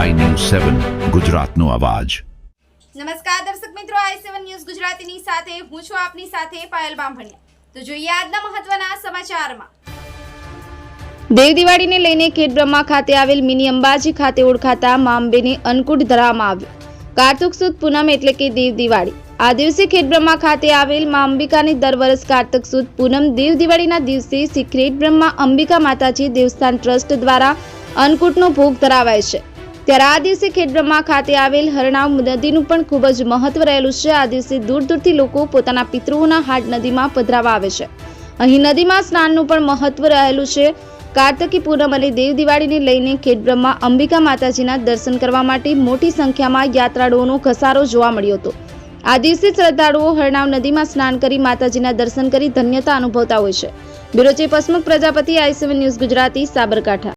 સેવન ગુજરાતનો અવાજ. નમસ્કાર દર્શક મિત્રો આઈ સેવન ન્યૂઝ ગુજરાતીની સાથે હું છું આપની સાથે પાયલ બામભણિયા. તો જોઈએ આજના મહત્વના સમાચારમાં. દેવ દિવાળીને લઈને ખેડબ્રહ્મા ખાતે આવેલ મિની અંબાજી ખાતે ઓળખાતા મા અંબેને અન્નકૂટ ધરાવવામાં આવ્યું. કાર્તિક સુદ પૂનમ એટલે કે દેવ દિવાળી આ દિવસે ખેડબ્રહ્મા ખાતે આવેલ મા અંબિકાની દર વર્ષ કાર્તક સુદ પૂનમ દેવ દિવાળીના દિવસે શ્રી ખેડબ્રહ્મા અંબિકા માતાજી દેવસ્થાન ટ્રસ્ટ દ્વારા અન્નકૂટનો ભોગ ધરાવાય છે. ત્યારે આ દિવસે ખેડબ્રહ્મા ખાતે આવેલ હરણાવ નદીનું પણ ખૂબ જ મહત્વ રહેલું છે. આ દિવસે દૂર દૂરથી લોકો પોતાના પિતૃઓના હાટ નદીમાં પધરાવા આવે છે. અહીં નદીમાં સ્નાનનું પણ મહત્વ રહેલું છે. કાર્તકી પૂનમ અને દેવ દિવાળીને લઈને ખેડબ્રહ્મા અંબિકા માતાજીના દર્શન કરવા માટે મોટી સંખ્યામાં યાત્રાળુઓનો ઘસારો જોવા મળ્યો હતો. આ દિવસે શ્રદ્ધાળુઓ હરણાવ નદીમાં સ્નાન કરી માતાજીના દર્શન કરી ધન્યતા અનુભવતા હોય છે. Bureau chief Prajapati, I news Gujarati, Sabarkantha.